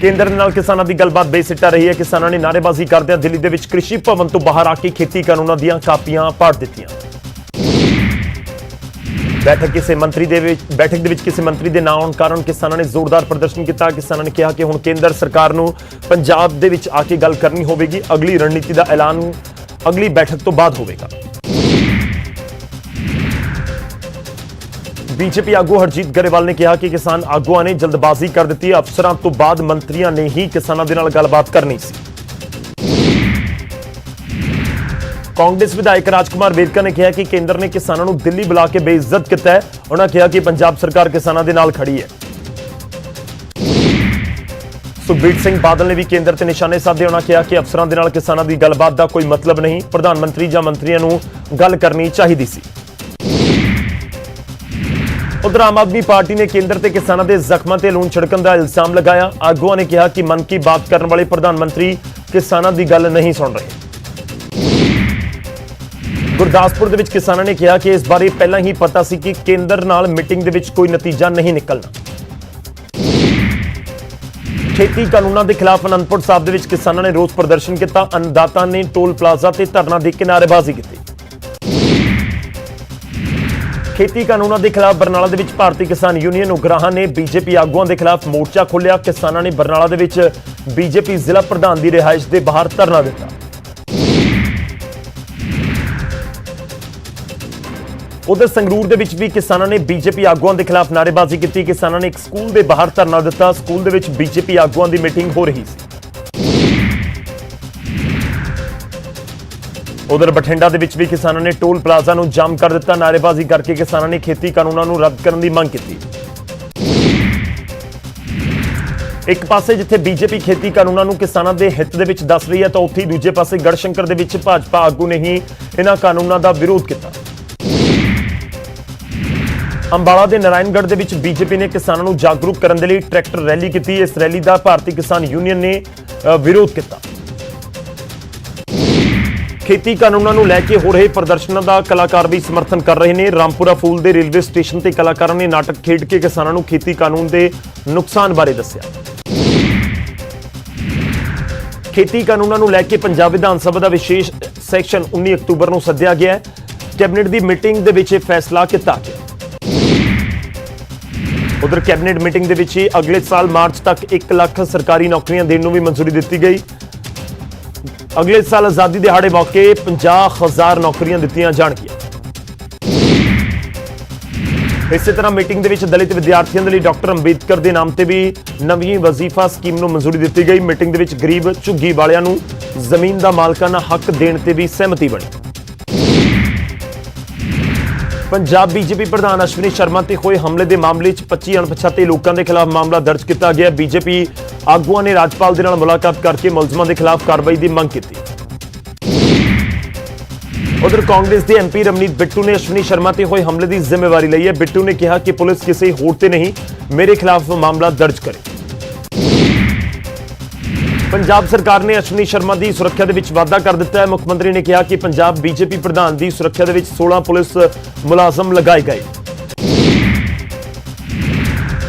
ਕੇਂਦਰ ਦੇ ਨਾਲ ਕਿਸਾਨਾਂ ਦੀ ਗੱਲਬਾਤ ਬੇਸਿੱਟਾ ਰਹੀ ਹੈ। ਕਿਸਾਨਾਂ ਨੇ ਨਾਅਰੇਬਾਜ਼ੀ ਕਰਦਿਆਂ ਦਿੱਲੀ ਦੇ ਵਿੱਚ ਕ੍ਰਿਸ਼ੀ ਭਵਨ ਤੋਂ ਬਾਹਰ ਆ ਕੇ ਖੇਤੀ ਕਾਨੂੰਨਾਂ ਦੀਆਂ ਕਾਪੀਆਂ ਪਾੜ ਦਿੱਤੀਆਂ। ਬੈਠਕ ਕਿਸੇ ਮੰਤਰੀ ਦੇ ਵਿੱਚ ਬੈਠਕ ਦੇ ਵਿੱਚ ਕਿਸੇ ਮੰਤਰੀ ਦੇ ਨਾ ਆਉਣ ਕਾਰਨ ਕਿਸਾਨਾਂ ਨੇ ਜ਼ੋਰਦਾਰ ਪ੍ਰਦਰਸ਼ਨ ਕੀਤਾ। ਕਿਸਾਨਾਂ ਨੇ ਕਿਹਾ ਕਿ ਹੁਣ ਕੇਂਦਰ ਸਰਕਾਰ ਨੂੰ ਪੰਜਾਬ ਦੇ ਵਿੱਚ ਆ ਕੇ ਗੱਲ ਕਰਨੀ ਹੋਵੇਗੀ। ਅਗਲੀ ਰਣਨੀਤੀ ਦਾ ਐਲਾਨ ਅਗਲੀ ਬੈਠਕ ਤੋਂ ਬਾਅਦ ਹੋਵੇਗਾ। ਬੀਜੇਪੀ ਆਗੂ ਹਰਜੀਤ ਗਰੇਵਾਲ ਨੇ ਕਿਹਾ ਕਿ ਕਿਸਾਨ ਆਗੂਆਂ ਨੇ ਜਲਦਬਾਜ਼ੀ ਕਰ ਦਿੱਤੀ। ਅਫਸਰਾਂ ਤੋਂ ਬਾਅਦ ਮੰਤਰੀਆਂ ਨੇ ਹੀ ਕਿਸਾਨਾਂ ਦੇ ਨਾਲ ਗੱਲਬਾਤ ਕਰਨੀ ਸੀ। ਕਾਂਗਰਸ ਵਿਧਾਇਕ ਰਾਜਕੁਮਾਰ ਵੇਰਕਾ ਨੇ ਕਿਹਾ ਕਿ ਕੇਂਦਰ ਨੇ ਕਿਸਾਨਾਂ ਨੂੰ ਦਿੱਲੀ ਬੁਲਾ ਕੇ ਬੇਇੱਜ਼ਤ ਕੀਤਾ ਹੈ। ਉਹਨਾਂ ਕਿਹਾ ਕਿ ਪੰਜਾਬ ਸਰਕਾਰ ਕਿਸਾਨਾਂ ਦੇ ਨਾਲ ਖੜੀ ਹੈ। ਸੁਖਬੀਰ ਸਿੰਘ ਬਾਦਲ ਨੇ ਵੀ ਕੇਂਦਰ ਤੇ ਨਿਸ਼ਾਨੇ ਸਾਧੇ। ਉਹਨਾਂ ਕਿਹਾ ਕਿ ਅਫਸਰਾਂ ਦੇ ਨਾਲ ਕਿਸਾਨਾਂ ਦੀ ਗੱਲਬਾਤ ਦਾ ਕੋਈ ਮਤਲਬ ਨਹੀਂ। ਪ੍ਰਧਾਨ ਮੰਤਰੀ ਜਾਂ ਮੰਤਰੀਆਂ ਨੂੰ ਗੱਲ ਕਰਨੀ ਚਾਹੀਦੀ ਸੀ। ਉਧਰ ਆਮ ਆਦਮੀ ਪਾਰਟੀ ਨੇ ਕੇਂਦਰ ਤੇ ਕਿਸਾਨਾਂ ਦੇ ਜ਼ਖਮਾਂ ਤੇ ਲੂਣ ਛਿੜਕਣ ਦਾ ਇਲਜ਼ਾਮ ਲਗਾਇਆ। ਆਗੂਆਂ ਨੇ ਕਿਹਾ ਕਿ ਮਨ ਕੀ ਬਾਤ ਕਰਨ ਵਾਲੇ ਪ੍ਰਧਾਨ ਮੰਤਰੀ ਕਿਸਾਨਾਂ ਦੀ ਗੱਲ ਨਹੀਂ ਸੁਣ ਰਹੇ। ਗੁਰਦਾਸਪੁਰ ਦੇ ਵਿੱਚ ਕਿਸਾਨਾਂ ਨੇ ਕਿਹਾ ਕਿ ਇਸ ਬਾਰੇ ਪਹਿਲਾਂ ਹੀ ਪਤਾ ਸੀ ਕਿ ਕੇਂਦਰ ਨਾਲ ਮੀਟਿੰਗ ਦੇ ਵਿੱਚ ਕੋਈ ਨਤੀਜਾ ਨਹੀਂ ਨਿਕਲਣਾ। ਖੇਤੀ ਕਾਨੂੰਨਾਂ ਦੇ ਖਿਲਾਫ ਅਨੰਦਪੁਰ ਸਾਹਿਬ ਦੇ ਵਿੱਚ ਕਿਸਾਨਾਂ ਨੇ ਰੋਸ ਪ੍ਰਦਰਸ਼ਨ ਕੀਤਾ। ਅੰਨਦਾਤਾ ਨੇ ਟੋਲ ਪਲਾਜ਼ਾ ਤੇ ਧਰਨਾ ਦੇ ਕਿਨਾਰੇਬਾਜ਼ੀ ਕੀਤੀ। ਖੇਤੀ ਕਾਨੂੰਨਾਂ ਦੇ ਖਿਲਾਫ ਬਰਨਾਲਾ ਦੇ ਵਿੱਚ ਭਾਰਤੀ ਕਿਸਾਨ ਯੂਨੀਅਨ ਉਗਰਾਹਾਂ ਨੇ ਬੀਜੇਪੀ ਆਗੂਆਂ ਦੇ ਖਿਲਾਫ ਮੋਰਚਾ ਖੋਲ੍ਹਿਆ। ਕਿਸਾਨਾਂ ਨੇ ਬਰਨਾਲਾ ਦੇ ਵਿੱਚ ਬੀਜੇਪੀ ਜ਼ਿਲ੍ਹਾ ਪ੍ਰਧਾਨ ਦੀ ਰਿਹਾਇਸ਼ ਦੇ ਬਾਹਰ ਧਰਨਾ ਦਿੱਤਾ। ਉਧਰ ਸੰਗਰੂਰ ਦੇ ਵਿੱਚ ਵੀ ਕਿਸਾਨਾਂ ਨੇ ਬੀਜੇਪੀ ਆਗੂਆਂ ਦੇ ਖਿਲਾਫ ਨਾਅਰੇਬਾਜ਼ੀ ਕੀਤੀ। ਕਿਸਾਨਾਂ ਨੇ ਇੱਕ ਸਕੂਲ ਦੇ ਬਾਹਰ ਧਰਨਾ ਦਿੱਤਾ। ਸਕੂਲ ਦੇ ਵਿੱਚ ਬੀਜੇਪੀ ਆਗੂਆਂ ਦੀ ਮੀਟਿੰਗ ਹੋ ਰਹੀ ਸੀ। ਉਧਰ ਬਠਿੰਡਾ ਦੇ ਵਿੱਚ ਵੀ ਕਿਸਾਨਾਂ ਨੇ ਟੋਲ ਪਲਾਜ਼ਾ ਨੂੰ ਜਾਮ ਕਰ ਦਿੱਤਾ। ਨਾਅਰੇਬਾਜ਼ੀ ਕਰਕੇ ਕਿਸਾਨਾਂ ਨੇ ਖੇਤੀ ਕਾਨੂੰਨਾਂ ਨੂੰ ਰੱਦ ਕਰਨ ਦੀ ਮੰਗ ਕੀਤੀ। ਇੱਕ ਪਾਸੇ ਜਿੱਥੇ ਬੀਜੇਪੀ ਖੇਤੀ ਕਾਨੂੰਨਾਂ ਨੂੰ ਕਿਸਾਨਾਂ ਦੇ ਹਿੱਤ ਦੇ ਵਿੱਚ ਦੱਸ ਰਹੀ ਹੈ, ਤਾਂ ਉੱਥੇ ਹੀ ਦੂਜੇ ਪਾਸੇ ਗੜਸ਼ੰਕਰ ਦੇ ਵਿੱਚ ਭਾਜਪਾ ਆਗੂ ਨੇ ਹੀ ਇਹਨਾਂ ਕਾਨੂੰਨਾਂ ਦਾ ਵਿਰੋਧ ਕੀਤਾ। ਅੰਬਾਲਾ ਦੇ ਨਾਰਾਇਣਗੜ੍ਹ ਦੇ ਵਿੱਚ ਬੀਜੇਪੀ ਨੇ ਕਿਸਾਨਾਂ ਨੂੰ ਜਾਗਰੂਕ ਕਰਨ ਦੇ ਲਈ ਟਰੈਕਟਰ ਰੈਲੀ ਕੀਤੀ। ਇਸ ਰੈਲੀ ਦਾ ਭਾਰਤੀ ਕਿਸਾਨ ਯੂਨੀਅਨ ਨੇ ਵਿਰੋਧ ਕੀਤਾ। ਖੇਤੀ ਕਾਨੂੰਨਾਂ ਨੂੰ ਲੈ ਕੇ ਹੋ ਰਹੇ ਪ੍ਰਦਰਸ਼ਨਾਂ ਦਾ ਕਲਾਕਾਰ ਵੀ ਸਮਰਥਨ ਕਰ ਰਹੇ ਨੇ। ਰਾਮਪੁਰਾ ਫੂਲ ਦੇ ਰੇਲਵੇ ਸਟੇਸ਼ਨ ਤੇ ਕਲਾਕਾਰਾਂ ਨੇ ਨਾਟਕ ਖੇਡ ਕੇ ਕਿਸਾਨਾਂ ਨੂੰ ਖੇਤੀ ਕਾਨੂੰਨ ਦੇ ਨੁਕਸਾਨ ਬਾਰੇ ਦੱਸਿਆ। ਖੇਤੀ ਕਾਨੂੰਨਾਂ ਨੂੰ ਲੈ ਕੇ ਪੰਜਾਬ ਵਿਧਾਨ ਸਭਾ ਦਾ ਵਿਸ਼ੇਸ਼ ਸੈਕਸ਼ਨ 19 ਅਕਤੂਬਰ ਨੂੰ ਸੱਦਿਆ ਗਿਆ ਹੈ। ਕੈਬਨਿਟ ਦੀ ਮੀਟਿੰਗ ਦੇ ਵਿੱਚ ਇਹ ਫੈਸਲਾ ਕੀਤਾ ਗਿਆ। ਉਧਰ ਕੈਬਨਿਟ ਮੀਟਿੰਗ ਦੇ ਵਿੱਚ ਹੀ ਅਗਲੇ ਸਾਲ ਮਾਰਚ ਤੱਕ 1 ਲੱਖ ਸਰਕਾਰੀ ਨੌਕਰੀਆਂ ਦੇਣ ਨੂੰ ਵੀ ਮਨਜ਼ੂਰੀ ਦਿੱਤੀ ਗਈ। ਅਗਲੇ ਸਾਲ ਆਜ਼ਾਦੀ ਦਿਹਾੜੇ ਮੌਕੇ 50000 ਨੌਕਰੀਆਂ ਦਿੱਤੀਆਂ ਜਾਣਗੀਆਂ। ਇਸੇ ਤਰ੍ਹਾਂ ਮੀਟਿੰਗ ਦੇ ਵਿੱਚ ਦਲਿਤ ਵਿਦਿਆਰਥੀਆਂ ਦੇ ਲਈ ਡਾਕਟਰ ਅੰਬੇਦਕਰ ਦੇ ਨਾਮ ਤੇ ਵੀ ਨਵੀਂ ਵਜ਼ੀਫਾ ਸਕੀਮ ਨੂੰ ਮਨਜ਼ੂਰੀ ਦਿੱਤੀ ਗਈ। ਮੀਟਿੰਗ ਦੇ ਵਿੱਚ ਗਰੀਬ ਝੁੱਗੀ ਵਾਲਿਆਂ ਨੂੰ ਜ਼ਮੀਨ ਦਾ ਮਾਲਕਾਨਾ ਹੱਕ ਦੇਣ ਤੇ ਵੀ ਸਹਿਮਤੀ ਬਣੀ। ਪੰਜਾਬ ਬੀਜੇਪੀ ਪ੍ਰਧਾਨ ਅਸ਼ਵਨੀ ਸ਼ਰਮਾ ਤੇ ਹੋਏ ਹਮਲੇ ਦੇ ਮਾਮਲੇ 'ਚ 25 ਅਣਪਛਾਤੇ ਲੋਕਾਂ ਦੇ ਖਿਲਾਫ ਮਾਮਲਾ ਦਰਜ ਕੀਤਾ ਗਿਆ। ਬੀਜੇਪੀ ਆਗੂਆਂ ਨੇ ਰਾਜਪਾਲ ਦੇ ਨਾਲ ਮੁਲਾਕਾਤ ਕਰਕੇ ਮੁਲਜ਼ਮਾਂ ਦੇ ਖਿਲਾਫ ਕਾਰਵਾਈ ਦੀ ਮੰਗ ਕੀਤੀ। ਉਧਰ ਕਾਂਗਰਸ ਦੇ ਐਮਪੀ ਰਮਨੀਤ ਬਿੱਟੂ ਨੇ ਅਸ਼ਵਨੀ ਸ਼ਰਮਾ ਤੇ ਹੋਏ ਹਮਲੇ ਦੀ ਜ਼ਿੰਮੇਵਾਰੀ ਲਈ ਹੈ। ਬਿੱਟੂ ਨੇ ਕਿਹਾ ਕਿ ਪੁਲਿਸ ਕਿਸੇ ਹੋਰ ਤੇ ਨਹੀਂ, ਮੇਰੇ ਖਿਲਾਫ ਮਾਮਲਾ ਦਰਜ ਕਰੇ। ਪੰਜਾਬ ਸਰਕਾਰ ਨੇ ਅਸ਼ਵਨੀ ਸ਼ਰਮਾ ਦੀ ਸੁਰੱਖਿਆ ਦੇ ਵਿੱਚ ਵਾਧਾ ਕਰ ਦਿੱਤਾ ਹੈ। ਮੁੱਖ ਮੰਤਰੀ ਨੇ ਕਿਹਾ ਕਿ ਪੰਜਾਬ ਬੀਜੇਪੀ ਪ੍ਰਧਾਨ ਦੀ ਸੁਰੱਖਿਆ ਦੇ ਵਿੱਚ 16 ਪੁਲਿਸ ਮੁਲਾਜ਼ਮ ਲਗਾਏ ਗਏ।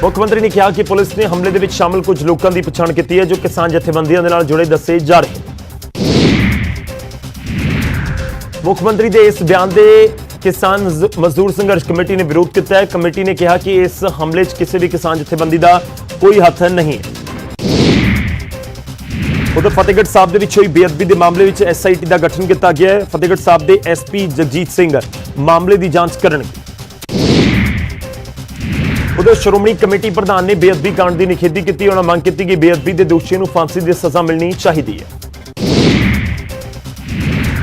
ਮੁੱਖ ਮੰਤਰੀ ਨੇ ਕਿਹਾ ਕਿ ਪੁਲਿਸ ਨੇ ਹਮਲੇ ਦੇ ਵਿੱਚ ਸ਼ਾਮਲ ਕੁਝ ਲੋਕਾਂ ਦੀ ਪਛਾਣ ਕੀਤੀ ਹੈ, ਜੋ ਕਿਸਾਨ ਜਥੇਬੰਦੀਆਂ ਦੇ ਨਾਲ ਜੁੜੇ ਦੱਸੇ ਜਾ ਰਹੇ ਮੁੱਖ ਮੰਤਰੀ ਦੇ ਇਸ ਬਿਆਨ ਦੇ ਕਿਸਾਨ ਮਜ਼ਦੂਰ ਸੰਘਰਸ਼ ਕਮੇਟੀ ਨੇ ਵਿਰੋਧ ਕੀਤਾ ਹੈ। ਕਮੇਟੀ ਨੇ ਕਿਹਾ ਕਿ ਇਸ ਹਮਲੇ 'ਚ ਕਿਸੇ ਵੀ ਕਿਸਾਨ ਜਥੇਬੰਦੀ ਦਾ ਕੋਈ ਹੱਥ ਨਹੀਂ ਹੈ। ਉਧਰ ਫਤਿਹਗੜ੍ਹ ਸਾਹਿਬ ਦੇ ਵਿੱਚ ਹੋਈ ਬੇਅਦਬੀ ਦੇ ਮਾਮਲੇ ਵਿੱਚ ਐਸਆਈਟੀ ਦਾ ਗਠਨ ਕੀਤਾ ਗਿਆ ਹੈ। ਫਤਿਹਗੜ੍ਹ ਸਾਹਿਬ ਦੇ ਐਸਪੀ ਜਗਜੀਤ ਸਿੰਘ ਮਾਮਲੇ ਦੀ ਜਾਂਚ ਕਰਨਗੇ। ਉਧਰ ਸ਼੍ਰੋਮਣੀ ਕਮੇਟੀ ਪ੍ਰਧਾਨ ਨੇ ਬੇਅਦਬੀ ਕਾਂਡ ਦੀ ਨਿਖੇਧੀ ਕੀਤੀ। ਉਹਨਾਂ ਮੰਗ ਕੀਤੀ ਕਿ ਬੇਅਦਬੀ ਦੇ ਦੋਸ਼ੀਆਂ ਨੂੰ ਫਾਂਸੀ ਦੀ ਸਜ਼ਾ ਮਿਲਣੀ ਚਾਹੀਦੀ ਹੈ।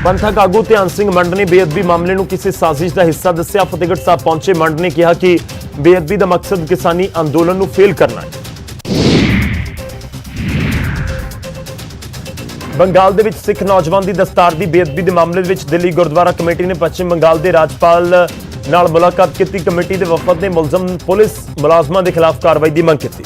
ਪੰਥਕ ਆਗੂ ਧਿਆਨ ਸਿੰਘ ਮੰਡ ਨੇ ਬੇਅਦਬੀ ਮਾਮਲੇ ਨੂੰ ਕਿਸੇ ਸਾਜ਼ਿਸ਼ ਦਾ ਹਿੱਸਾ ਦੱਸਿਆ। ਫਤਿਹਗੜ੍ਹ ਸਾਹਿਬ ਪਹੁੰਚੇ ਮੰਡ ਨੇ ਕਿਹਾ ਕਿ ਬੇਅਦਬੀ ਦਾ ਮਕਸਦ ਕਿਸਾਨੀ ਅੰਦੋਲਨ ਨੂੰ ਫੇਲ ਕਰਨਾ ਹੈ। ਬੰਗਾਲ ਦੇ ਵਿੱਚ ਸਿੱਖ ਨੌਜਵਾਨ ਦੀ ਦਸਤਾਰ ਦੀ ਬੇਅਦਬੀ ਦੇ ਮਾਮਲੇ ਵਿੱਚ ਦਿੱਲੀ ਗੁਰਦੁਆਰਾ ਕਮੇਟੀ ਨੇ ਪੱਛਮ ਬੰਗਾਲ ਦੇ ਰਾਜਪਾਲ ਨਾਲ ਮੁਲਾਕਾਤ ਕੀਤੀ। ਕਮੇਟੀ ਦੇ ਵਫਦ ਨੇ ਮੁਲਜ਼ਮ, ਪੁਲਿਸ ਮੁਲਾਜ਼ਮਾਂ ਦੇ ਖਿਲਾਫ ਕਾਰਵਾਈ ਦੀ ਮੰਗ ਕੀਤੀ।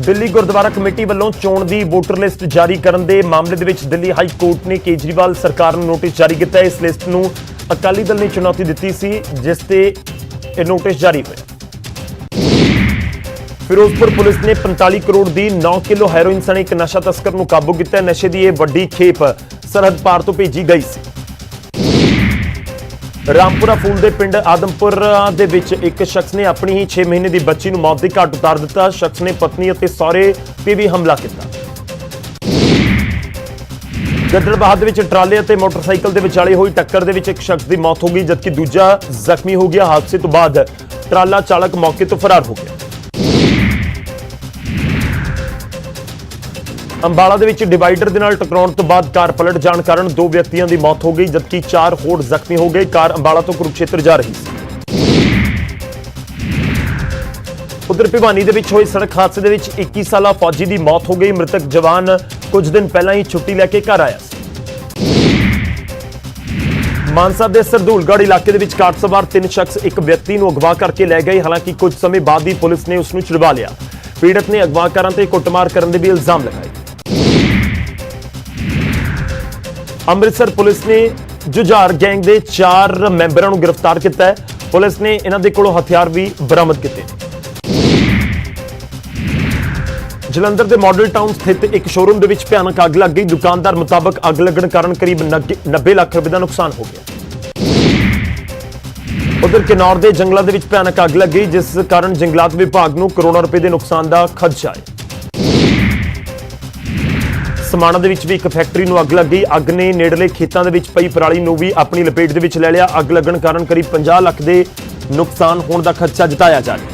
ਦਿੱਲੀ ਗੁਰਦੁਆਰਾ ਕਮੇਟੀ ਵੱਲੋਂ ਚੋਣ ਦੀ ਵੋਟਰ ਲਿਸਟ ਜਾਰੀ ਕਰਨ ਦੇ ਮਾਮਲੇ ਦੇ ਵਿੱਚ ਦਿੱਲੀ ਹਾਈ ਕੋਰਟ ਨੇ ਕੇਜਰੀਵਾਲ ਸਰਕਾਰ ਨੂੰ ਨੋਟਿਸ ਜਾਰੀ ਕੀਤਾ। ਇਸ ਲਿਸਟ ਨੂੰ ਅਕਾਲੀ ਦਲ ਨੇ ਚੁਣੌਤੀ ਦਿੱਤੀ ਸੀ, ਜਿਸ ਤੇ ਇਹ ਨੋਟਿਸ ਜਾਰੀ ਹੋਇਆ ਫਿਰੋਜ਼ਪੁਰ ਪੁਲਿਸ ਨੇ 45 ਕਰੋੜ ਦੀ 9 ਕਿਲੋ ਹੈਰੋਇਨ ਸਣੇ ਇੱਕ ਨਸ਼ਾ ਤਸਕਰ ਨੂੰ ਕਾਬੂ ਕੀਤਾ। ਨਸ਼ੇ ਦੀ ਇਹ ਵੱਡੀ ਖੇਪ ਸਰਹੱਦ ਪਾਰ ਤੋਂ ਭੇਜੀ ਗਈ ਸੀ। ਰਾਮਪੁਰਾ ਫੂਲ ਦੇ ਪਿੰਡ ਆਦਮਪੁਰ ਦੇ ਵਿੱਚ ਇੱਕ ਸ਼ਖਸ ਨੇ ਆਪਣੀ ਹੀ 6 ਮਹੀਨੇ ਦੀ ਬੱਚੀ ਨੂੰ ਮੌਤ ਦੀ ਘਾਟ ਉਤਾਰ ਦਿੱਤਾ। ਸ਼ਖਸ ਨੇ ਪਤਨੀ ਅਤੇ ਸਹੁਰੇ ਤੇ ਵੀ ਹਮਲਾ ਕੀਤਾ। ਗੱਦੜਬਾਹਾ ਦੇ ਵਿੱਚ ਟਰਾਲੇ ਅਤੇ ਮੋਟਰਸਾਈਕਲ ਦੇ ਵਿਚਾਲੇ ਹੋਈ ਟੱਕਰ ਦੇ ਵਿੱਚ ਇੱਕ ਸ਼ਖਸ ਦੀ ਮੌਤ ਹੋ ਗਈ, ਜਦਕਿ ਦੂਜਾ ਜ਼ਖਮੀ ਹੋ ਗਿਆ। ਹਾਦਸੇ ਤੋਂ ਬਾਅਦ ਟਰਾਲਾ ਚਾਲਕ ਮੌਕੇ ਤੋਂ ਫਰਾਰ ਹੋ ਗਿਆ। ਅੰਬਾਲਾ ਦੇ ਵਿੱਚ ਡਿਵਾਈਡਰ ਦੇ ਨਾਲ ਟਕਰਾਉਣ ਤੋਂ ਬਾਅਦ ਕਾਰ ਪਲਟ ਜਾਣ ਕਾਰਨ ਦੋ ਵਿਅਕਤੀਆਂ ਦੀ ਮੌਤ ਹੋ ਗਈ, ਜਦਕਿ ਚਾਰ ਹੋਰ ਜ਼ਖਮੀ ਹੋ ਗਏ। ਕਾਰ ਅੰਬਾਲਾ ਤੋਂ ਕੁਰੂਕਸ਼ੇਤਰ ਜਾ ਰਹੀ ਸੀ। ਉਧਰ ਭਿਵਾਨੀ ਦੇ ਵਿੱਚ ਹੋਏ ਸੜਕ ਹਾਦਸੇ ਦੇ ਵਿੱਚ 21 ਸਾਲਾ ਫੌਜੀ ਦੀ ਮੌਤ ਹੋ ਗਈ। ਮ੍ਰਿਤਕ ਜਵਾਨ ਕੁਝ ਦਿਨ ਪਹਿਲਾਂ ਹੀ ਛੁੱਟੀ ਲੈ ਕੇ ਘਰ ਆਇਆ ਸੀ। ਮਾਨਸਾ ਦੇ ਸਰਦੂਲਗੜ੍ਹ ਇਲਾਕੇ ਦੇ ਵਿੱਚ ਕਾਰ ਸਵਾਰ ਤਿੰਨ ਸ਼ਖਸ ਇੱਕ ਵਿਅਕਤੀ ਨੂੰ ਅਗਵਾ ਕਰਕੇ ਲੈ ਗਏ। ਹਾਲਾਂਕਿ ਕੁਝ ਸਮੇਂ ਬਾਅਦ ਹੀ ਪੁਲਿਸ ਨੇ ਉਸ ਨੂੰ ਛੁਡਵਾ ਲਿਆ। ਪੀੜਤ ਨੇ ਅਗਵਾ ਕਰਨ ਤੇ ਕੁੱਟਮਾਰ ਕਰਨ ਦੇ ਵੀ ਇਲਜ਼ਾਮ ਲਗਾਏ। ਅੰਮ੍ਰਿਤਸਰ ਪੁਲਿਸ ਨੇ ਜੁਝਾਰ ਗੈਂਗ ਦੇ ਚਾਰ ਮੈਂਬਰਾਂ ਨੂੰ ਗ੍ਰਿਫਤਾਰ ਕੀਤਾ ਹੈ। ਪੁਲਿਸ ਨੇ ਇਹਨਾਂ ਦੇ ਕੋਲੋਂ ਹਥਿਆਰ ਵੀ ਬਰਾਮਦ ਕੀਤੇ। ਜਲੰਧਰ ਦੇ ਮਾਡਲ ਟਾਊਨ ਸਥਿਤ ਇੱਕ ਸ਼ੋਰੂਮ ਦੇ ਵਿੱਚ ਭਿਆਨਕ ਅੱਗ ਲੱਗ ਗਈ। ਦੁਕਾਨਦਾਰ ਮੁਤਾਬਕ ਅੱਗ ਲੱਗਣ ਕਾਰਨ ਕਰੀਬ 90 ਲੱਖ ਰੁਪਏ ਦਾ ਨੁਕਸਾਨ ਹੋ ਗਿਆ। ਉਧਰ ਕਿਨੌਰ ਦੇ ਜੰਗਲਾਂ ਦੇ ਵਿੱਚ ਭਿਆਨਕ ਅੱਗ ਲੱਗ ਗਈ, ਜਿਸ ਕਾਰਨ ਜੰਗਲਾਤ ਵਿਭਾਗ ਨੂੰ ਕਰੋੜਾਂ ਰੁਪਏ ਦੇ ਨੁਕਸਾਨ ਦਾ ਖਦਸ਼ਾ ਹੈ। ਸਮਾਣਾ ਦੇ ਵਿੱਚ ਵੀ ਇੱਕ ਫੈਕਟਰੀ ਨੂੰ ਅੱਗ ਲੱਗ। ਗਈ ਅੱਗ ਨੇ ਨੇੜਲੇ ਖੇਤਾਂ ਦੇ ਵਿੱਚ ਪਈ ਪਰਾਲੀ ਨੂੰ ਵੀ ਆਪਣੀ ਲਪੇਟ ਦੇ ਵਿੱਚ ਲੈ ਲਿਆ। ਅੱਗ ਲੱਗਣ ਕਾਰਨ ਕਰੀਬ 50 ਲੱਖ ਦੇ ਨੁਕਸਾਨ ਹੋਣ ਦਾ ਖਰਚਾ ਜਤਾਇਆ ਜਾ ਰਿਹਾ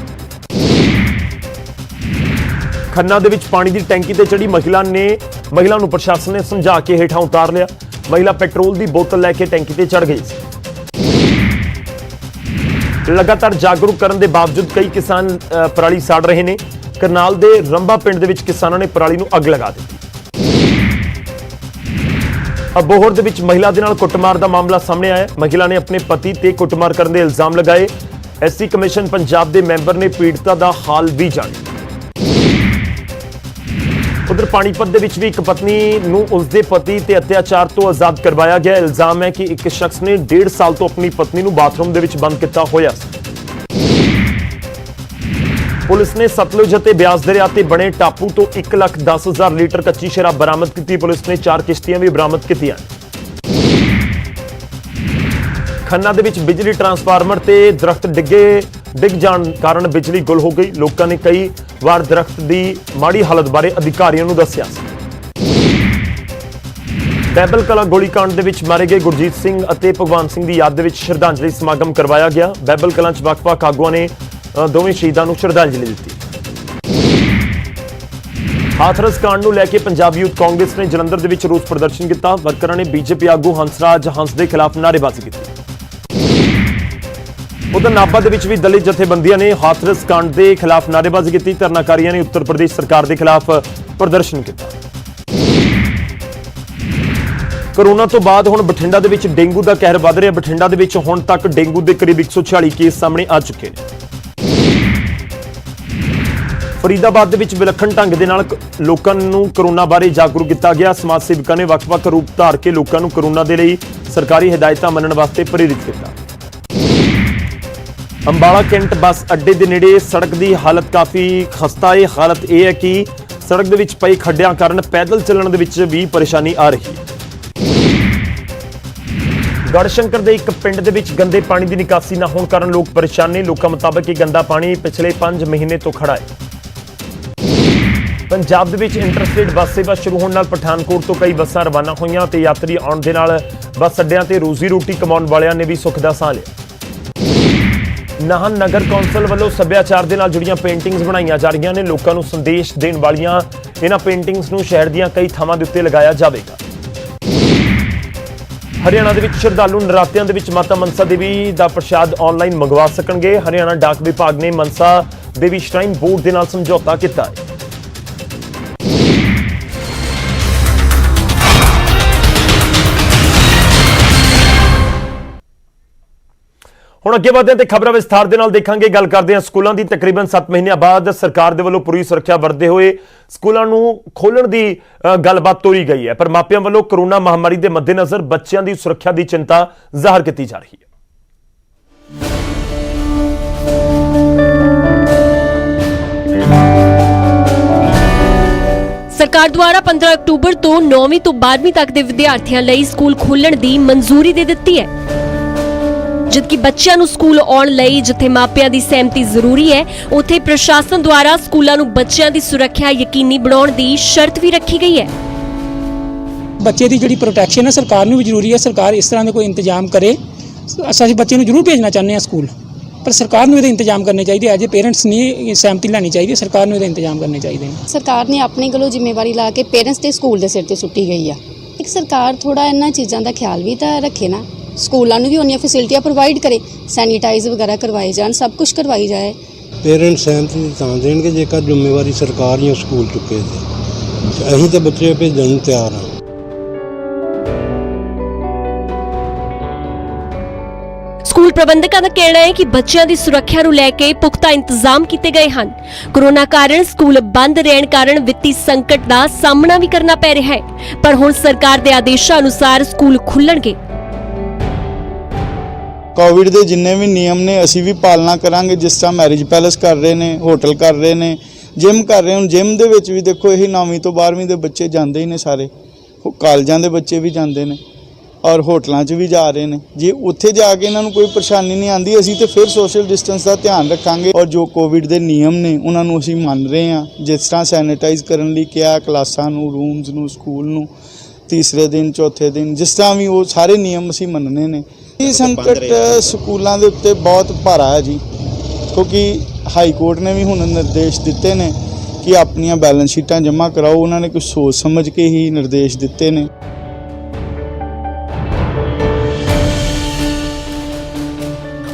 ਖੰਨਾ ਦੇ ਵਿੱਚ ਪਾਣੀ ਦੀ ਟੈਂਕੀ ਤੇ ਚੜੀ ਮਹਿਲਾ ਨੇ, ਮਹਿਲਾ ਨੂੰ ਪ੍ਰਸ਼ਾਸਨ ਨੇ ਸਮਝਾ ਕੇ ਹੇਠਾਂ ਉਤਾਰ ਲਿਆ। ਮਹਿਲਾ ਪੈਟਰੋਲ ਦੀ ਬੋਤਲ ਲੈ ਕੇ ਟੈਂਕੀ ਤੇ ਚੜ ਗਈ ਸੀ। ਲਗਾਤਾਰ ਜਾਗਰੂਕ ਕਰਨ ਦੇ ਬਾਵਜੂਦ ਕਈ ਕਿਸਾਨ ਪਰਾਲੀ ਸਾੜ ਰਹੇ ਨੇ। ਕਰਨਾਲ ਦੇ ਰੰਬਾ ਪਿੰਡ ਦੇ ਵਿੱਚ ਕਿਸਾਨਾਂ ਨੇ ਪਰਾਲੀ ਨੂੰ ਅੱਗ ਲਗਾ ਦਿੱਤੀ। ਅਬੋਹਰ ਦੇ ਵਿੱਚ ਮਹਿਲਾ ਦੇ ਨਾਲ ਕੁੱਟਮਾਰ ਦਾ ਮਾਮਲਾ ਸਾਹਮਣੇ ਆਇਆ। ਮਹਿਲਾ ਨੇ ਆਪਣੇ ਪਤੀ ਤੇ ਕੁੱਟਮਾਰ ਕਰਨ ਦੇ ਇਲਜ਼ਾਮ ਲਗਾਏ। ਐਸਸੀ ਕਮਿਸ਼ਨ ਪੰਜਾਬ ਦੇ ਮੈਂਬਰ ਨੇ ਪੀੜਤਾ ਦਾ ਹਾਲ ਵੀ ਜਾਣਿਆ। ਉਧਰ ਪਾਣੀਪਤ ਦੇ ਵਿੱਚ ਵੀ ਇੱਕ ਪਤਨੀ ਨੂੰ ਉਸਦੇ ਪਤੀ ਤੇ ਅਤਿਆਚਾਰ ਤੋਂ ਆਜ਼ਾਦ ਕਰਵਾਇਆ ਗਿਆ। ਇਲਜ਼ਾਮ ਹੈ ਕਿ ਇੱਕ ਸ਼ਖਸ ਨੇ 1.5 ਸਾਲ ਤੋਂ ਆਪਣੀ ਪਤਨੀ ਨੂੰ ਬਾਥਰੂਮ ਦੇ ਵਿੱਚ ਬੰਦ ਕੀਤਾ ਹੋਇਆ ਸੀ। ਪੁਲਿਸ ਨੇ ਸਤਲੁਜ ਅਤੇ ਬਿਆਸ ਦਰਿਆ ਤੇ ਬਣੇ ਟਾਪੂ ਤੋਂ 1,10,000 ਲੀਟਰ ਕੱਚੀ ਸ਼ਰਾਬ ਬਰਾਮਦ ਕੀਤੀ। ਪੁਲਿਸ ਨੇ ਚਾਰ ਕਿਸ਼ਤੀਆਂ ਵੀ ਬਰਾਮਦ ਕੀਤੀਆਂ। ਖੰਨਾ ਦੇ ਵਿੱਚ ਬਿਜਲੀ ਟਰਾਂਸਫਾਰਮਰ ਤੇ ਦਰਖਤ ਡਿੱਗੇ ਡਿੱਗ ਜਾਣ ਕਾਰਨ ਬਿਜਲੀ ਗੁੱਲ ਹੋ ਗਈ। ਲੋਕਾਂ ਨੇ ਕਈ ਵਾਰ ਦਰਖਤ ਦੀ ਮਾੜੀ ਹਾਲਤ ਬਾਰੇ ਅਧਿਕਾਰੀਆਂ ਨੂੰ ਦੱਸਿਆ। ਬੈਬਲ ਕਲਾ ਗੋਲੀकांड ਦੇ ਵਿੱਚ ਮਾਰੇ ਗਏ ਗੁਰਜੀਤ ਸਿੰਘ ਅਤੇ ਭਗਵਾਨ ਸਿੰਘ ਦੀ ਯਾਦ ਦੇ ਵਿੱਚ ਸ਼ਰਧਾਂਜਲੀ ਸਮਾਗਮ ਕਰਵਾਇਆ ਗਿਆ। ਬੈਬਲ ਕਲਾਂ ਚ ਵੱਖ-ਵੱਖ ਆਗੂਆਂ ਨੇ ਦੋਵੇਂ ਸ਼ਹੀਦਾਂ ਨੂੰ ਸ਼ਰਧਾਂਜਲੀ ਦਿੱਤੀ। ਹਾਥਰਸ ਕਾਂਡ ਨੂੰ ਲੈ ਕੇ ਪੰਜਾਬ ਯੂਥ ਕਾਂਗਰਸ ਨੇ ਜਲੰਧਰ ਦੇ ਵਿੱਚ ਰੋਸ ਪ੍ਰਦਰਸ਼ਨ ਕੀਤਾ। ਵਰਕਰਾਂ ਨੇ ਬੀਜੇਪੀ ਆਗੂ ਹੰਸਰਾਜ ਹੰਸ ਦੇ ਖਿਲਾਫ ਨਾਅਰੇਬਾਜ਼ੀ ਕੀਤੀ। ਉਧਰ ਨਾਭਾ ਦੇ ਵਿੱਚ ਵੀ ਦਲਿਤ ਜਥੇਬੰਦੀਆਂ ਨੇ ਹਾਥਰਸ ਕਾਂਡ ਦੇ ਖਿਲਾਫ ਨਾਅਰੇਬਾਜ਼ੀ ਕੀਤੀ। ਧਰਨਾਕਾਰੀਆਂ ਨੇ ਉੱਤਰ ਪ੍ਰਦੇਸ਼ ਸਰਕਾਰ ਦੇ ਖਿਲਾਫ ਪ੍ਰਦਰਸ਼ਨ ਕੀਤਾ। ਕਰੋਨਾ ਤੋਂ ਬਾਅਦ ਹੁਣ ਬਠਿੰਡਾ ਦੇ ਵਿੱਚ ਡੇਂਗੂ ਦਾ ਕਹਿਰ ਵੱਧ ਰਿਹਾ। ਬਠਿੰਡਾ ਦੇ ਵਿੱਚ ਹੁਣ ਤੱਕ ਡੇਂਗੂ ਦੇ ਕਰੀਬ 146 ਕੇਸ ਸਾਹਮਣੇ ਆ ਚੁੱਕੇ ਨੇ। ਫਰੀਦਾਬਾਦ ਦੇ ਵਿੱਚ ਵਿਲੱਖਣ ਢੰਗ ਦੇ ਨਾਲ ਲੋਕਾਂ ਨੂੰ ਕਰੋਨਾ ਬਾਰੇ ਜਾਗਰੂਕ ਕੀਤਾ ਗਿਆ। ਸਮਾਜ ਸੇਵਕਾਂ ਨੇ ਵੱਖ-ਵੱਖ ਰੂਪ ਧਾਰ ਕੇ ਲੋਕਾਂ ਨੂੰ ਕਰੋਨਾ ਦੇ ਲਈ ਸਰਕਾਰੀ ਹਦਾਇਤਾਂ ਮੰਨਣ ਵਾਸਤੇ ਪ੍ਰੇਰਿਤ ਕੀਤਾ। ਅੰਬਾਲਾ ਕੈਂਟ ਬੱਸ ਅੱਡੇ ਦੇ ਨੇੜੇ ਸੜਕ ਦੀ ਹਾਲਤ ਕਾਫੀ ਖਸਤਾ ਹੈ ਹਾਲਤ ਇਹ ਹੈ ਕਿ ਸੜਕ ਦੇ ਵਿੱਚ ਪਈ ਖੱਡਿਆਂ ਕਾਰਨ ਪੈਦਲ ਚੱਲਣ ਦੇ ਵਿੱਚ ਵੀ ਪਰੇਸ਼ਾਨੀ ਆ ਰਹੀ ਹੈ। ਗੜਸ਼ੰਕਰ ਦੇ ਇੱਕ ਪਿੰਡ ਦੇ ਵਿੱਚ ਗੰਦੇ ਪਾਣੀ ਦੀ ਨਿਕਾਸੀ ਨਾ ਹੋਣ ਕਾਰਨ ਲੋਕ ਪਰੇਸ਼ਾਨ ਨੇ। ਲੋਕਾਂ ਮੁਤਾਬਕ ਇਹ ਗੰਦਾ ਪਾਣੀ ਪਿਛਲੇ 5 ਮਹੀਨੇ ਤੋਂ ਖੜਾ ਹੈ। ਪੰਜਾਬ ਦੇ ਵਿੱਚ ਇੰਟਰਸਟੇਟ ਬੱਸ ਸੇਵਾ ਸ਼ੁਰੂ ਹੋਣ ਨਾਲ ਪਠਾਨਕੋਟ ਤੋਂ ਕਈ ਬੱਸਾਂ ਰਵਾਨਾ ਹੋਈਆਂ ਤੇ ਯਾਤਰੀ ਆਉਣ ਦੇ ਨਾਲ ਬੱਸ ਅੱਡਿਆਂ ਤੇ ਰੋਜ਼ੀ ਰੋਟੀ ਕਮਾਉਣ ਵਾਲਿਆਂ ਨੇ ਵੀ ਸੁੱਖ ਦਾ ਸਾਹ ਲਿਆ। ਨਾਹਨ ਨਗਰ ਕੌਂਸਲ ਵੱਲੋਂ ਸੱਭਿਆਚਾਰ ਦੇ ਨਾਲ ਜੁੜੀਆਂ ਪੇਂਟਿੰਗਸ ਬਣਾਈਆਂ ਜਾ ਰਹੀਆਂ ਨੇ। ਲੋਕਾਂ ਨੂੰ ਸੰਦੇਸ਼ ਦੇਣ ਵਾਲੀਆਂ ਇਹਨਾਂ ਪੇਂਟਿੰਗਸ ਨੂੰ ਸ਼ਹਿਰ ਦੀਆਂ ਕਈ ਥਾਵਾਂ ਦੇ ਉੱਤੇ ਲਗਾਇਆ ਜਾਵੇਗਾ। ਹਰਿਆਣਾ ਦੇ ਵਿੱਚ ਸ਼ਰਧਾਲੂ ਨਰਾਤਿਆਂ ਦੇ ਵਿੱਚ ਮਾਤਾ ਮਨਸਾ ਦੇਵੀ ਦਾ ਪ੍ਰਸ਼ਾਦ ਆਨਲਾਈਨ ਮੰਗਵਾ ਸਕਣਗੇ। ਹਰਿਆਣਾ ਡਾਕ ਵਿਭਾਗ ਨੇ ਮਨਸਾ ਦੇਵੀ ਸ਼ਰਾਈਨ ਬੋਰਡ ਦੇ ਨਾਲ ਸਮਝੌਤਾ ਕੀਤਾ ਹੈ। ਹੁਣ ਅੱਗੇ ਵਧਦੇ ਤੇ ਖਬਰਾਂ ਵਿਸਥਾਰ ਦੇ ਨਾਲ ਦੇਖਾਂਗੇ, ਗੱਲ ਕਰਦੇ ਹਾਂ ਸਕੂਲਾਂ ਦੀ। ਤਕਰੀਬਨ 7 ਮਹੀਨਿਆਂ ਬਾਅਦ ਸਰਕਾਰ ਦੇ ਵੱਲੋਂ ਪੂਰੀ ਸੁਰੱਖਿਆ ਵਰਤਦੇ ਹੋਏ ਸਕੂਲਾਂ ਨੂੰ ਖੋਲਣ ਦੀ ਗੱਲਬਾਤ ਤੋਰੀ ਗਈ ਹੈ। ਪਰ ਮਾਪਿਆਂ ਵੱਲੋਂ ਕਰੋਨਾ ਮਹਾਮਾਰੀ ਦੇ ਮੱਦੇਨਜ਼ਰ ਬੱਚਿਆਂ ਦੀ ਸੁਰੱਖਿਆ ਦੀ ਚਿੰਤਾ ਜ਼ਾਹਰ ਕੀਤੀ ਜਾ ਰਹੀ ਹੈ। ਸਰਕਾਰ ਦੁਆਰਾ 15 ਅਕਤੂਬਰ ਤੋਂ 9ਵੀਂ ਤੋਂ 12ਵੀਂ ਤੱਕ ਦੇ ਵਿਦਿਆਰਥੀਆਂ ਲਈ ਸਕੂਲ ਖੋਲ੍ਹਣ ਦੀ ਮਨਜ਼ੂਰੀ ਦੇ ਦਿੱਤੀ ਹੈ। ਜਦਕਿ ਬੱਚਿਆਂ ਨੂੰ ਸਕੂਲ ਆਉਣ ਲਈ ਜਿੱਥੇ ਮਾਪਿਆਂ ਦੀ ਸਹਿਮਤੀ ਜ਼ਰੂਰੀ ਹੈ ਉੱਥੇ ਪ੍ਰਸ਼ਾਸਨ ਦੁਆਰਾ ਸਕੂਲਾਂ ਨੂੰ ਬੱਚਿਆਂ ਦੀ ਸੁਰੱਖਿਆ ਯਕੀਨੀ ਬਣਾਉਣ ਦੀ ਸ਼ਰਤ ਵੀ ਰੱਖੀ ਗਈ ਹੈ। ਬੱਚੇ ਦੀ ਜਿਹੜੀ ਪ੍ਰੋਟੈਕਸ਼ਨ ਹੈ ਸਰਕਾਰ ਨੂੰ ਵੀ ਜ਼ਰੂਰੀ ਹੈ ਸਰਕਾਰ ਇਸ ਤਰ੍ਹਾਂ ਦਾ ਕੋਈ ਇੰਤਜ਼ਾਮ ਕਰੇ। ਅਸੀਂ ਬੱਚੇ ਨੂੰ ਜ਼ਰੂਰ ਭੇਜਣਾ ਚਾਹੁੰਦੇ ਹਾਂ ਸਕੂਲ ਪਰ ਸਰਕਾਰ ਨੂੰ ਇਹਦੇ ਇੰਤਜ਼ਾਮ ਕਰਨੇ ਚਾਹੀਦੇ ਐਜ ਪੇਰੈਂਟਸ ਨਹੀਂ ਸਹਿਮਤੀ ਲੈਣੀ ਚਾਹੀਦੀ ਸਰਕਾਰ ਨੂੰ ਇਹਦੇ ਇੰਤਜ਼ਾਮ ਕਰਨੇ ਚਾਹੀਦੇ ਨੇ। ਸਰਕਾਰ ਨੇ ਆਪਣੇ ਕੋਲੋਂ ਜ਼ਿੰਮੇਵਾਰੀ ਲਾ ਕੇ ਪੇਰੈਂਟਸ ਤੇ ਸਕੂਲ ਦੇ ਸਿਰ ਤੇ ਸੁੱਟੀ ਗਈ ਆ। ਇੱਕ ਸਰਕਾਰ ਥੋੜਾ ਇਹਨਾਂ ਚੀਜ਼ਾਂ ਦਾ ਖਿਆਲ ਵੀ ਤਾਂ ਰੱਖੇ ਨਾ। ਸਕੂਲਾਂ ਨੂੰ ਵੀ ਉਹਨੀਆਂ ਫੈਸਿਲਿਟੀਆਂ ਪ੍ਰੋਵਾਈਡ ਕਰੇ ਸੈਨੀਟਾਈਜ਼ ਵਗੈਰਾ ਕਰਵਾਏ ਜਾਣ ਸਭ ਕੁਝ ਕਰਵਾਈ ਜਾਏ। ਪੇਰੈਂਟਸ ਸਹਿਮਤੀ ਤਾਂ ਦੇਣਗੇ ਜੇਕਰ ਜ਼ਿੰਮੇਵਾਰੀ ਸਰਕਾਰ ਜਾਂ ਸਕੂਲ ਚੁੱਕੇ ਤੇ ਅਸੀਂ ਤਾਂ ਬੱਚੇ ਭੇਜਣ ਨੂੰ ਤਿਆਰ ਹਾਂ। ਸਕੂਲ ਪ੍ਰਬੰਧਕਾਂ ਦਾ ਕਹਿਣਾ ਹੈ ਕਿ ਬੱਚਿਆਂ ਦੀ ਸੁਰੱਖਿਆ ਨੂੰ ਲੈ ਕੇ ਪੁਖਤਾ ਇੰਤਜ਼ਾਮ ਕੀਤੇ ਗਏ ਹਨ। ਕੋਰੋਨਾ ਕਾਰਨ ਸਕੂਲ ਬੰਦ ਰਹਿਣ ਕਾਰਨ ਵਿੱਤੀ ਸੰਕਟ ਦਾ ਸਾਹਮਣਾ ਵੀ ਕਰਨਾ ਪੈ ਰਿਹਾ ਹੈ। ਪਰ ਹੁਣ ਸਰਕਾਰ ਦੇ ਆਦੇਸ਼ਾਂ ਅਨੁਸਾਰ ਸਕੂਲ ਖੁੱਲਣਗੇ। ਕੋਵਿਡ ਦੇ ਜਿੰਨੇ ਵੀ ਨਿਯਮ ਨੇ, ਅਸੀਂ ਵੀ ਪਾਲਣਾ ਕਰਾਂਗੇ, ਜਿਸ ਤਰ੍ਹਾਂ ਮੈਰਿਜ ਪੈਲੇਸ ਕਰ ਰਹੇ ਨੇ ਹੋਟਲ ਕਰ ਰਹੇ ਨੇ ਜਿਮ ਕਰ ਰਹੇ ਹੁਣ ਜਿਮ ਦੇ ਵਿੱਚ ਵੀ ਦੇਖੋ, ਇਹੀ 9ਵੀਂ ਤੋਂ 12ਵੀਂ ਦੇ ਬੱਚੇ ਜਾਂਦੇ ਹੀ ਨੇ ਸਾਰੇ। ਕਾਲਜਾਂ ਦੇ ਬੱਚੇ ਵੀ ਜਾਂਦੇ ਨੇ ਔਰ ਹੋਟਲਾਂ 'ਚ ਵੀ ਜਾ ਰਹੇ ਨੇ। ਜੇ ਉੱਥੇ ਜਾ ਕੇ ਇਹਨਾਂ ਨੂੰ ਕੋਈ ਪਰੇਸ਼ਾਨੀ ਨਹੀਂ ਆਂਦੀ, ਅਸੀਂ ਤੇ ਫਿਰ ਸੋਸ਼ਲ ਡਿਸਟੈਂਸ ਦਾ ਧਿਆਨ ਰੱਖਾਂਗੇ ਔਰ ਜੋ ਕੋਵਿਡ ਦੇ ਨਿਯਮ ਨੇ, ਉਹਨਾਂ ਨੂੰ ਅਸੀਂ ਮੰਨ ਰਹੇ ਹਾਂ। ਜਿਸ ਤਰ੍ਹਾਂ ਸੈਨੀਟਾਈਜ਼ ਕਰਨ ਲਈ ਕਿਹਾ, ਕਲਾਸਾਂ ਨੂੰ ਰੂਮਸ ਨੂੰ ਸਕੂਲ ਨੂੰ, ਤੀਸਰੇ ਦਿਨ, ਚੌਥੇ ਦਿਨ, ਜਿਸ ਤਰ੍ਹਾਂ ਵੀ ਉਹ ਸਾਰੇ ਨਿਯਮ ਅਸੀਂ ਮੰਨਣੇ ਨੇ। ਇਹ ਸੰਕਟ ਸਕੂਲਾਂ ਦੇ ਉੱਤੇ ਬਹੁਤ ਭਾਰਾ ਹੈ ਜੀ, ਕਿਉਂਕਿ ਹਾਈ ਕੋਰਟ ਨੇ ਵੀ ਹੁਣ ਨਿਰਦੇਸ਼ ਦਿੱਤੇ ਨੇ ਕਿ ਆਪਣੀਆਂ ਬੈਲੈਂਸ ਸ਼ੀਟਾਂ ਜਮ੍ਹਾਂ ਕਰਾਓ। ਉਹਨਾਂ ਨੇ ਕੁਝ ਸੋਚ ਸਮਝ ਕੇ ਹੀ ਨਿਰਦੇਸ਼ ਦਿੱਤੇ ਨੇ।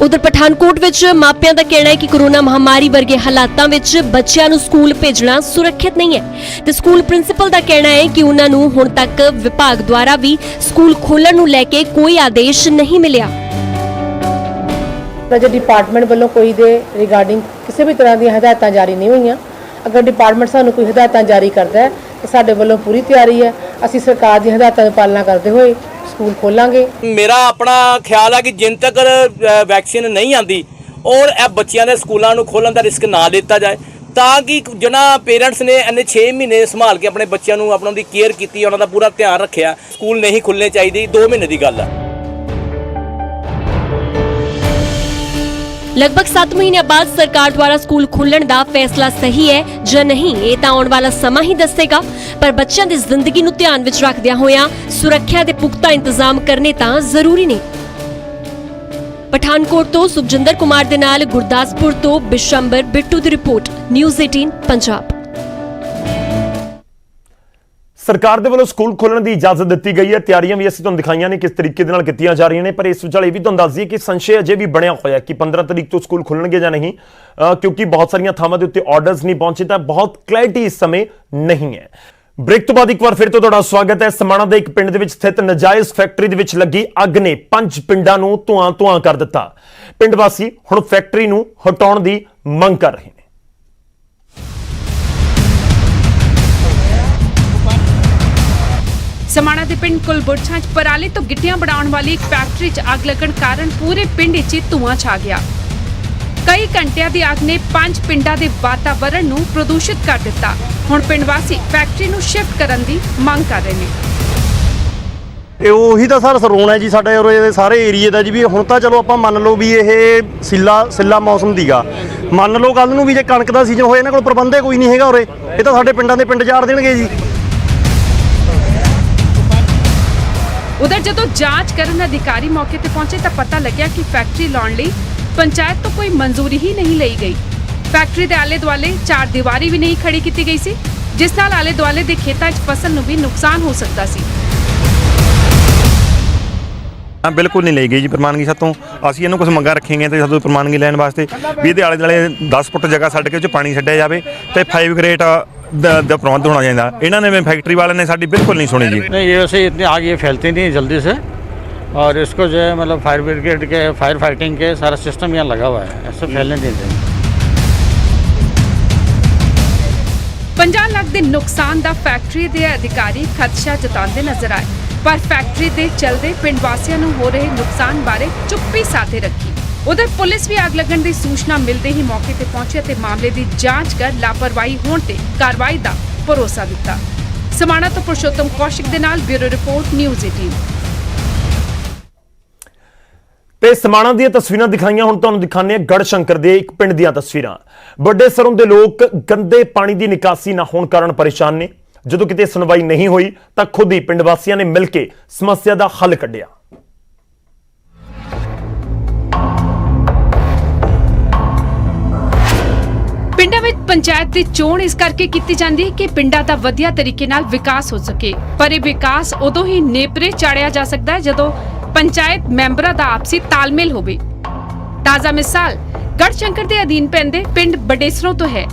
ਉਧਰ ਪਠਾਨਕੋਟ ਵਿੱਚ ਮਾਪਿਆਂ ਦਾ ਕਹਿਣਾ ਹੈ ਕਿ ਕੋਰੋਨਾ ਮਹਾਮਾਰੀ ਵਰਗੇ ਹਾਲਾਤਾਂ ਵਿੱਚ ਬੱਚਿਆਂ ਨੂੰ ਸਕੂਲ ਭੇਜਣਾ ਸੁਰੱਖਿਅਤ ਨਹੀਂ ਹੈ। ਤੇ ਸਕੂਲ ਪ੍ਰਿੰਸੀਪਲ ਦਾ ਕਹਿਣਾ ਹੈ ਕਿ ਉਹਨਾਂ ਨੂੰ ਹੁਣ ਤੱਕ ਵਿਭਾਗ ਦੁਆਰਾ ਵੀ ਸਕੂਲ ਖੋਲ੍ਹਣ ਨੂੰ ਲੈ ਕੇ ਕੋਈ ਆਦੇਸ਼ ਨਹੀਂ ਮਿਲਿਆ। ਜੇ ਡਿਪਾਰਟਮੈਂਟ ਵੱਲੋਂ ਕੋਈ ਦੇ ਰਿਗਾਰਡਿੰਗ ਕਿਸੇ ਵੀ ਤਰ੍ਹਾਂ ਦੀਆਂ ਹਦਾਇਤਾਂ ਜਾਰੀ ਨਹੀਂ ਹੋਈਆਂ, ਅਗਰ ਡਿਪਾਰਟਮੈਂਟ ਸਾਨੂੰ ਕੋਈ ਹਦਾਇਤਾਂ ਜਾਰੀ ਕਰਦਾ ਹੈ, ਤਾਂ ਸਾਡੇ ਵੱਲੋਂ ਪੂਰੀ ਤਿਆਰੀ ਹੈ। ਅਸੀਂ ਸਰਕਾਰ ਦੀਆਂ ਹਦਾਇਤਾਂ ਦੀ ਪਾਲਣਾ ਕਰਦੇ ਹੋਏ ਸਕੂਲ ਖੋਲਾਂਗੇ। ਮੇਰਾ ਆਪਣਾ ਖਿਆਲ ਹੈ ਕਿ ਜਿੰਨ ਤੱਕ ਵੈਕਸੀਨ ਨਹੀਂ ਆਂਦੀ, ਔਰ ਇਹ ਬੱਚਿਆਂ ਦੇ ਸਕੂਲਾਂ ਨੂੰ ਖੋਲਣ ਦਾ ਰਿਸਕ ਨਾ ਦਿੱਤਾ ਜਾਏ, ਤਾਂ ਕਿ ਜਿਹੜਾ ਪੇਰੈਂਟਸ ਨੇ ਇੰਨੇ 6 ਮਹੀਨੇ ਸੰਭਾਲ ਕੇ ਆਪਣੇ ਬੱਚਿਆਂ ਨੂੰ ਆਪਣਾ ਦੀ ਕੇਅਰ ਕੀਤੀ, ਉਹਨਾਂ ਦਾ ਪੂਰਾ ਧਿਆਨ ਰੱਖਿਆ। ਸਕੂਲ ਨਹੀਂ ਖੁੱਲਣੇ ਚਾਹੀਦੇ 2 ਮਹੀਨੇ ਦੀ ਗੱਲ ਆ। ਲਗਭਗ 7 ਮਹੀਨਿਆਂ ਬਾਅਦ ਸਰਕਾਰ ਦੁਆਰਾ ਸਕੂਲ ਖੋਲ੍ਹਣ ਦਾ ਫੈਸਲਾ ਸਹੀ ਹੈ ਜਾਂ ਨਹੀਂ, ਇਹ ਤਾਂ ਆਉਣ ਵਾਲਾ ਸਮਾਂ ਹੀ ਦੱਸੇਗਾ। ਪਰ ਬੱਚਿਆਂ ਦੀ ਜ਼ਿੰਦਗੀ ਨੂੰ ਧਿਆਨ ਵਿੱਚ ਰੱਖਦਿਆਂ ਹੋਇਆਂ ਸੁਰੱਖਿਆ ਦੇ ਪੁਖਤਾ ਇੰਤਜ਼ਾਮ ਕਰਨੇ ਤਾਂ ਜ਼ਰੂਰੀ ਨੇ। ਪਠਾਨਕੋਟ ਤੋਂ ਸੁਖਜਿੰਦਰ ਕੁਮਾਰ ਦੇ ਨਾਲ ਗੁਰਦਾਸਪੁਰ ਤੋਂ ਬਿਸ਼ੰਬਰ ਬਿੱਟੂ ਦੀ ਰਿਪੋਰਟ, ਨਿਊਜ਼ 18 ਪੰਜਾਬ। ਸਰਕਾਰ ਦੇ ਵੱਲੋਂ ਸਕੂਲ ਖੋਲਣ ਦੀ ਇਜਾਜ਼ਤ ਦਿੱਤੀ ਗਈ ਹੈ। ਤਿਆਰੀਆਂ ਵੀ ਅਸੀਂ ਤੁਹਾਨੂੰ ਦਿਖਾਈਆਂ ਨੇ ਕਿਸ ਤਰੀਕੇ ਦੇ ਨਾਲ ਕੀਤੀਆਂ ਜਾ ਰਹੀਆਂ ਨੇ, ਪਰ ਇਸ ਵਿਚਾਲੇ ਇਹ ਵੀ ਤੁਹਾਨੂੰ ਦੱਸ ਦਈਏ ਕਿ ਸੰਸ਼ੇ ਅਜੇ ਵੀ ਬਣਿਆ ਹੋਇਆ ਕਿ 15 ਤਰੀਕ ਤੋਂ ਸਕੂਲ ਖੁੱਲਣਗੇ ਜਾਂ ਨਹੀਂ ਕਿਉਂਕਿ ਬਹੁਤ ਸਾਰੀਆਂ ਥਾਵਾਂ ਦੇ ਉੱਤੇ ਆਰਡਰਸ ਨਹੀਂ ਪਹੁੰਚੇ ਤਾਂ ਬਹੁਤ ਕਲੈਰਿਟੀ ਇਸ ਸਮੇਂ ਨਹੀਂ ਹੈ। ਬ੍ਰੇਕ ਤੋਂ ਬਾਅਦ ਇੱਕ ਵਾਰ ਫਿਰ ਤੋਂ ਤੁਹਾਡਾ ਸਵਾਗਤ ਹੈ। ਸਮਾਣਾ ਦੇ ਇੱਕ ਪਿੰਡ ਦੇ ਵਿੱਚ ਸਥਿਤ ਨਜਾਇਜ਼ ਫੈਕਟਰੀ ਦੇ ਵਿੱਚ ਲੱਗੀ ਅੱਗ ਨੇ ਪੰਜ ਪਿੰਡਾਂ ਨੂੰ ਧੂਆਂ ਧੂਆਂ ਕਰ ਦਿੱਤਾ। ਪਿੰਡ ਵਾਸੀ ਹੁਣ ਫੈਕਟਰੀ ਨੂੰ ਹਟਾਉਣ ਦੀ ਮੰਗ ਕਰ ਰਹੇ ਸਮਾਣਾ ਦੇ ਪਿੰਡ ਕੁਲਬੁਰਛਾਂ 'ਚ ਪਰਾਲੀ ਤੋਂ ਗਿੱਟੀਆਂ ਬਣਾਉਣ ਵਾਲੀ ਇੱਕ ਫੈਕਟਰੀ 'ਚ ਅੱਗ ਲੱਗਣ ਕਾਰਨ ਪੂਰੇ ਪਿੰਡ 'ਚ ਧੂਆਂ ਛਾ ਗਿਆ। ਕਈ ਘੰਟਿਆਂ ਦੀ ਅੱਗ ਨੇ ਪੰਜ ਪਿੰਡਾਂ ਦੇ ਵਾਤਾਵਰਣ ਨੂੰ ਪ੍ਰਦੂਸ਼ਿਤ ਕਰ ਦਿੱਤਾ। ਹੁਣ ਪਿੰਡ ਵਾਸੀ ਫੈਕਟਰੀ ਨੂੰ ਸ਼ਿਫਟ ਕਰਨ ਦੀ ਮੰਗ ਕਰ ਰਹੇ ਨੇ। ਇਹ ਉਹੀ ਤਾਂ ਸਰ ਰੋਣਾ ਜੀ, ਸਾਡੇ ਉਰੇ ਦੇ ਸਾਰੇ ਏਰੀਏ ਦਾ ਜੀ ਵੀ ਹੁਣ ਤਾਂ ਚਲੋ ਆਪਾਂ ਮੰਨ ਲਓ ਵੀ ਇਹ ਸਿੱਲਾ ਸਿੱਲਾ ਮੌਸਮ ਦੀਗਾ। ਮੰਨ ਲਓ ਕੱਲ ਨੂੰ ਵੀ ਜੇ ਕਣਕ ਦਾ ਸੀਜ਼ਨ ਹੋਏ, ਇਹਨਾਂ ਕੋਲ ਪ੍ਰਬੰਧੇ ਕੋਈ ਨਹੀਂ ਹੈਗਾ ਉਰੇ। ਇਹ ਤਾਂ ਸਾਡੇ ਪਿੰਡਾਂ ਦੇ ਪਿੰਡ ਜਾੜ ਦੇਣਗੇ ਜੀ। ਉਧਰ ਜਦੋਂ ਜਾਂਚ ਕਰਨ ਅਧਿਕਾਰੀ ਮੌਕੇ ਤੇ ਪਹੁੰਚੇ ਤਾਂ ਪਤਾ ਲੱਗਿਆ ਕਿ ਫੈਕਟਰੀ ਲਾਉਣ ਲਈ ਪੰਚਾਇਤ ਤੋਂ ਕੋਈ ਮਨਜ਼ੂਰੀ ਹੀ ਨਹੀਂ ਲਈ ਗਈ। ਫੈਕਟਰੀ ਦੇ ਆਲੇ ਦੁਆਲੇ ਚਾਰ ਦੀਵਾਰੀ ਵੀ ਨਹੀਂ ਖੜੀ ਕੀਤੀ ਗਈ ਸੀ, ਜਿਸ ਨਾਲ ਆਲੇ ਦੁਆਲੇ ਦੇ ਖੇਤਾਂ 'ਚ ਫਸਲ ਨੂੰ ਵੀ ਨੁਕਸਾਨ ਹੋ ਸਕਦਾ ਸੀ। ਹਾਂ, ਬਿਲਕੁਲ ਨਹੀਂ ਲਈ ਗਈ ਜੀ ਪ੍ਰਮਾਨਗੀ ਸਾਤੋਂ। ਅਸੀਂ ਇਹਨੂੰ ਕੁਝ ਮੰਗਾ ਰੱਖੇਗੇ ਤੇ ਸਾਤੋਂ ਪ੍ਰਮਾਨਗੀ ਲੈਣ ਵਾਸਤੇ ਵੀ ਇਹਦੇ ਆਲੇ ਦੁਆਲੇ 10 ਫੁੱਟ ਜਗ੍ਹਾ ਛੱਡ ਕੇ ਉਹ 'ਚ ਪਾਣੀ ਛੱਡਿਆ ਜਾਵੇ ਤੇ 5 ਗ੍ਰੇਟ ਦਾ ਦਾ ਪ੍ਰਬੰਧ ਹੋਣਾ ਚਾਹੀਦਾ ਇਹਨਾਂ ਨੇ ਫੈਕਟਰੀ ਵਾਲਿਆਂ ਨੇ ਸਾਡੀ ਬਿਲਕੁਲ ਨਹੀਂ ਸੁਣੀ ਜੀ नहीं ये वैसे इतनी आग ये फैलती नहीं है जल्दी से और इसको जो है मतलब फायर ब्रिगेड के फायर फाइटिंग के सारा सिस्टम यहाँ लगा हुआ है ऐसे फैलने नहीं देंगे 50 ਲੱਖ ਦੇ ਨੁਕਸਾਨ ਦਾ ਫੈਕਟਰੀ ਦੇ ਅਧਿਕਾਰੀ ਖਦਸ਼ਾ ਜਤਾਉਂਦੇ ਨਜ਼ਰ ਆਏ ਪਰ ਫੈਕਟਰੀ ਦੇ ਚਲਦੇ ਪਿੰਡ ਵਾਸੀਆਂ ਨੂੰ ਹੋ ਰਹੇ ਨੁਕਸਾਨ ਬਾਰੇ ਚੁੱਪੀ ਸਾਥੇ ਰੱਖੀ ਉਧਰ ਪੁਲਿਸ ਵੀ ਅੱਗ ਲੱਗਣ ਦੀ ਸੂਚਨਾ ਮਿਲਦੇ ਹੀ ਮੌਕੇ ਤੇ ਪਹੁੰਚੀ ਅਤੇ ਮਾਮਲੇ ਦੀ ਜਾਂਚ ਕਰ ਲਾਪਰਵਾਹੀ ਹੋਣ ਤੇ ਕਾਰਵਾਈ ਦਾ ਭਰੋਸਾ ਦਿੱਤਾ। ਸਮਾਣਾ ਤੋਂ ਪੁਰਸ਼ੋਤਮ ਕੌਸ਼ਿਕ ਦੇ ਨਾਲ ਬਿਊਰੋ ਰਿਪੋਰਟ, ਨਿਊਜ਼ 18 ਤੇ ਸਮਾਣਾ ਦੀਆਂ ਤਸਵੀਰਾਂ ਦਿਖਾਈਆਂ, ਹੁਣ ਤੁਹਾਨੂੰ ਦਿਖਾਣੇ ਆ ਗੜਸ਼ੰਕਰ ਦੇ ਇੱਕ ਪਿੰਡ ਦੀਆਂ ਤਸਵੀਰਾਂ। ਵੱਡੇ ਸਰੋਂ ਦੇ ਲੋਕ ਗੰਦੇ ਪਾਣੀ ਦੀ ਨਿਕਾਸੀ ਨਾ ਹੋਣ ਕਾਰਨ ਪਰੇਸ਼ਾਨ ਨੇ। ਜਦੋਂ ਕਿਤੇ ਸੁਣਵਾਈ ਨਹੀਂ ਹੋਈ, ਤਾਂ ਖੁਦ ਹੀ ਪਿੰਡ ਵਾਸੀਆਂ ਨੇ ਮਿਲ ਕੇ ਸਮੱਸਿਆ ਦਾ ਹੱਲ ਕੱਢਿਆ। ਪੰਚਾਇਤ ਦੀ ਚੋਣ ਇਸ ਕਰਕੇ ਕੀਤੀ ਜਾਂਦੀ ਹੈ ਕਿ ਪਿੰਡਾਂ ਦਾ ਵਧੀਆ ਤਰੀਕੇ ਨਾਲ ਵਿਕਾਸ ਹੋ ਸਕੇ। ਪਰ ਇਹ ਵਿਕਾਸ ਉਦੋਂ ਹੀ ਨੇਪਰੇ ਚਾੜਿਆ ਜਾ ਸਕਦਾ ਹੈ ਜਦੋਂ ਪੰਚਾਇਤ ਮੈਂਬਰਾਂ ਦਾ ਆਪਸੀ ਤਾਲਮੇਲ ਹੋਵੇ। ਤਾਜ਼ਾ ਮਿਸਾਲ ਗੜਸ਼ੰਕਰ ਦੇ ਅਧੀਨ ਪੈਂਦੇ ਪਿੰਡ ਬਡੇਸਰੋਂ ਤੋਂ ਹੈ।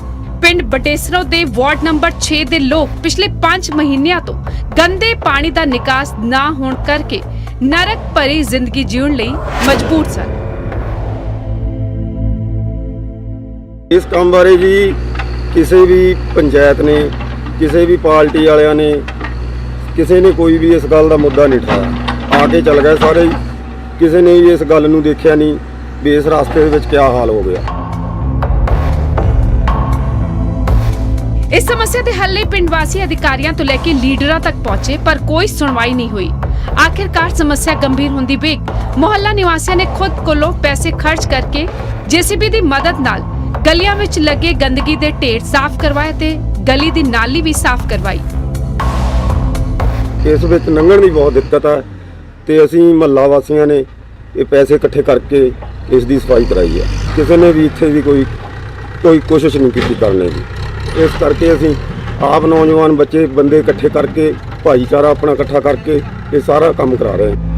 ਪਿੰਡ ਬਡੇਸਰੋਂ ਦੇ ਵਾਰਡ ਨੰਬਰ 6 ਦੇ ਲੋਕ ਪਿਛਲੇ 5 ਮਹੀਨਿਆਂ ਤੋਂ ਗੰਦੇ ਪਾਣੀ ਦਾ ਨਿਕਾਸ ਨਾ ਹੋਣ ਕਰਕੇ ਨਰਕ ਭਰੀ ਜ਼ਿੰਦਗੀ ਜਿਉਣ ਲਈ ਮਜਬੂਰ ਸਨ। ਇਸ ਕੰਮ ਬਾਰੇ ਜੀ ਕਿਸੇ ਵੀ ਪੰਚਾਇਤ ਨੇ, ਕਿਸੇ ਵੀ ਪਾਰਟੀ ਵਾਲਿਆਂ ਨੇ, ਕਿਸੇ ਨੇ ਕੋਈ ਵੀ ਇਸ ਗੱਲ ਦਾ ਮੁੱਦਾ ਨਹੀਂ ਉਠਾਇਆ ਆ ਕੇ ਚੱਲ ਗਏ ਸਾਰੇ ਹੀ। ਕਿਸੇ ਨੇ ਵੀ ਇਸ ਗੱਲ ਨੂੰ ਦੇਖਿਆ ਨਹੀਂ ਵੀ ਇਸ ਰਸਤੇ ਦੇ ਵਿੱਚ ਕੀ ਹਾਲ ਹੋ ਗਿਆ। ਇਸ ਸਮੱਸਿਆ ਦੇ ਹੱਲ ਲਈ ਪਿੰਡ ਵਾਸੀ ਅਧਿਕਾਰੀਆਂ ਤੋਂ ਲੈ ਕੇ ਲੀਡਰਾਂ ਤੱਕ ਪਹੁੰਚੇ, ਪਰ ਕੋਈ ਸੁਣਵਾਈ ਨਹੀਂ ਹੋਈ। ਆਖਿਰਕਾਰ ਸਮੱਸਿਆ ਗੰਭੀਰ ਹੁੰਦੀ ਵੇਖ ਮੁਹੱਲਾ ਨਿਵਾਸੀਆਂ ਨੇ ਖੁਦ ਕੋਲੋਂ ਪੈਸੇ ਖਰਚ ਕਰਕੇ ਜੀਸੀਬੀ ਦੀ ਮਦਦ ਨਾਲ ਗਲੀਆਂ ਵਿੱਚ ਲੱਗੇ ਗੰਦਗੀ ਦੇ ਢੇਰ ਸਾਫ਼ ਕਰਵਾਏ ਤੇ ਗਲੀ ਦੀ ਨਾਲੀ ਵੀ ਸਾਫ਼ ਕਰਵਾਈ। ਇਸ ਵਿੱਚ ਲੰਘਣ ਦੀ ਬਹੁਤ ਦਿੱਕਤ ਹੈ ਤੇ ਅਸੀਂ ਮਹੱਲਾ ਵਾਸੀਆਂ ਨੇ ਇਹ ਪੈਸੇ ਇਕੱਠੇ ਕਰਕੇ ਇਸ ਦੀ ਸਫ਼ਾਈ ਕਰਾਈ ਹੈ ਕਿਸੇ ਨੇ ਵੀ ਇੱਥੇ ਦੀ ਕੋਈ ਕੋਈ ਕੋਸ਼ਿਸ਼ ਨਹੀਂ ਕੀਤੀ ਕਰਨੇ ਦੀ। ਇਸ ਕਰਕੇ ਅਸੀਂ ਆਪ ਨੌਜਵਾਨ ਬੱਚੇ, ਬੰਦੇ ਇਕੱਠੇ ਕਰਕੇ, ਭਾਈਚਾਰਾ ਆਪਣਾ ਇਕੱਠਾ ਕਰਕੇ ਇਹ ਸਾਰਾ ਕੰਮ ਕਰਾ ਰਹੇ ਹਾਂ।